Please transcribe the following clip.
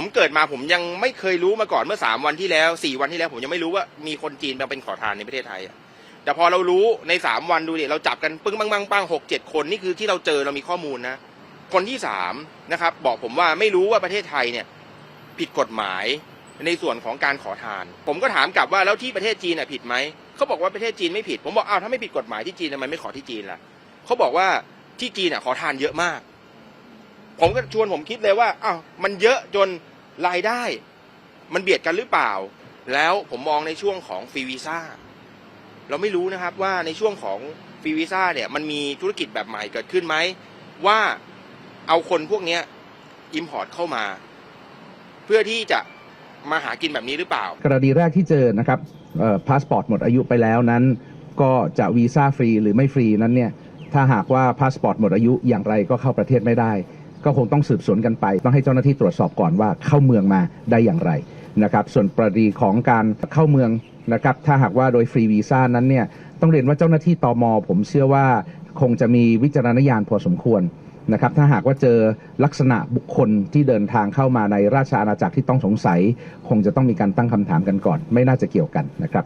ผมเกิดมาผมยังไม่เคยรู้มาก่อนเมื่อสามวันที่แล้วสี่วันที่แล้ว ผมยังไม่รู้ว่ามีคนจีนมาเป็นขอทานในประเทศไทยอะแต่พอเรารู้ในสามวันดูดิเราจับกันปึ้งปังปังปังหกเจ็ดคนนี่คือที่เราเจอเรามีข้อมูลนะ คนที่สามนะครับ บอกผมว่าไม่รู้ว่าประเทศไทยเนี่ย ผิดกฎหมายในส่วนของการขอทาน ผมก็ถามกลับว่าแล้วที่ประเทศจีนน่ะผิดไหมเขาบอกว่าประเทศจีนไม่ผิด ผมบอกอ้าวถ้าไม่ผิดกฎหมายที่จีนทำไมไม่ขอที่จีนล่ะเขาบอกว่าที่จีนอะขอทานเยอะมาก ผมก็ชวนผมคิดเลยว่าอ้าวมันเยอะจนรายได้ มันเบียดกันหรือเปล่า แล้วผมมองในช่วงของฟรีวีซ่าเราไม่รู้นะครับว่าในช่วงของฟรีวีซ่าเนี่ยมันมีธุรกิจแบบใหม่เกิดขึ้นไหม ว่าเอาคนพวกนี้อิมพอร์ตเข้ามา เพื่อที่จะมาหากินแบบนี้หรือเปล่า กรณีแรกที่เจอนะครับพาสปอร์ตหมดอายุไปแล้วนั้น ก็จะวีซ่าฟรีหรือไม่ฟรีนั้นเนี่ยถ้าหากว่าพาสปอร์ตหมดอายุอย่างไรก็เข้าประเทศไม่ได้ ก็คงต้องสืบสวนกันไป ต้องให้เจ้าหน้าที่ตรวจสอบก่อนว่าเข้าเมืองมาได้อย่างไรนะครับ ส่วนประเด็นของการเข้าเมืองนะครับ ถ้าหากว่าโดยฟรีวีซ่านั้นเนี่ยต้องเรียนว่าเจ้าหน้าที่ตอมผมเชื่อว่าคงจะมีวิจารณญาณพอสมควรนะครับถ้าหากว่าเจอลักษณะบุคคลที่เดินทางเข้ามาในราชอาณาจักรที่ต้องสงสัย คงจะต้องมีการตั้งคำถามกันก่อน ไม่น่าจะเกี่ยวกันนะครับ